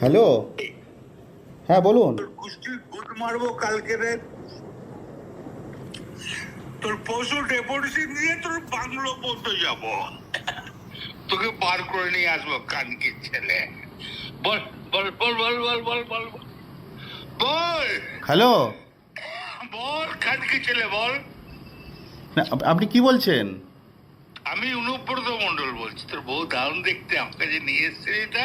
Hello? হ্যাঁ বলুন। মারবো কালকে রে। তোর পশু ডেপুটেশন দিয়ে তোর বাংলো পর্যন্ত যাব। তোকে বার করে নিয়ে আসব কানকির ছেলে। বল বল বল বল বল বল বল বল। বল! হ্যালো? বল কানকি ছেলে বল। আপনি কি বলছেন? আমি অনুব্রত মন্ডল বলছি। তোর বউ দারুণ দেখতে আমার কাছে নিয়ে এসছে এটা।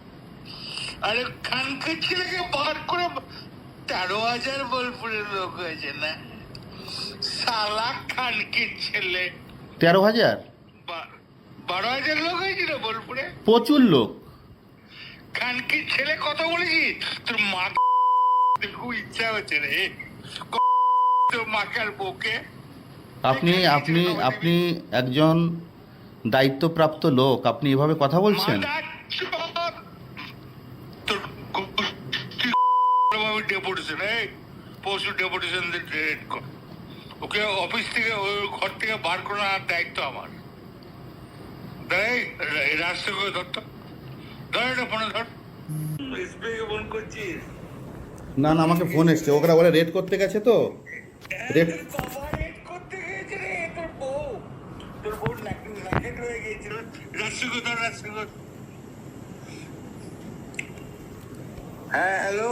আরে খানকে ছেলেকে বার করে তেরো হাজার বোলপুরের লোক হয়েছে না? সালা খানকে ছেলে। তেরো হাজার? বারো হাজার লোক হয়েছিল বোলপুরে? প্রচুর লোক। খানকি ছেলে কত বলেছি? তোর মা খুব ইচ্ছা হচ্ছে রে। তোর মাকার বউকে? আপনি আপনি আপনি একজন দায়িত্বপ্রাপ্ত লোক। আপনি এভাবে কথা বলছেন? ওই ডেপুটেশন এই পশু ডেপুটেশনদের ওকে অফিস থেকে ওই ঘর থেকে বার করার দায়িত্ব আমার। তাই রাষ্ট্রকে ধরত ধর এটা ফোনে ধর। ফোন করছিস না না আমাকে ফোন এসছে। বলে রেড করতে গেছে তো। রেড হ্যাঁ হ্যালো।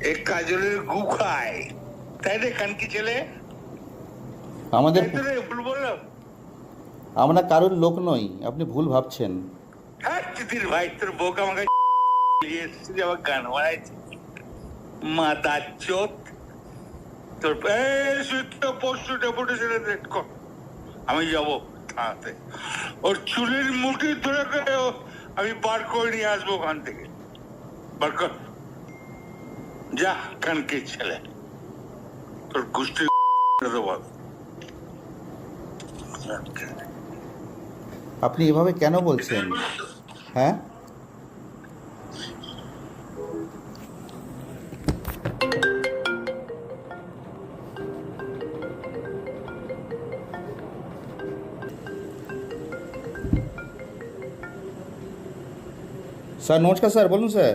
এ কাজলের গু খায়। তাই রে খানকি ছেলে? আমাদের ভুল বললাম। আমরা কারোর লোক নই আপনি ভুল ভাবছেন। হ্যাঁ ভাই তোর বউকে আমাকে আমার গান বানাইছে। মাদার চোত। তোর এই সুইট পরশু রেট কর আমি যাব থানাতে। ওর চুলের মুঠি ধরে আমি বার করে নিয়ে আসব ওখান থেকে। বার কর যা কানকে ছেলে তোর গোষ্ঠী বল আপনি এভাবে কেন বলছেন হ্যাঁ স্যার নমস্কার স্যার বলুন স্যার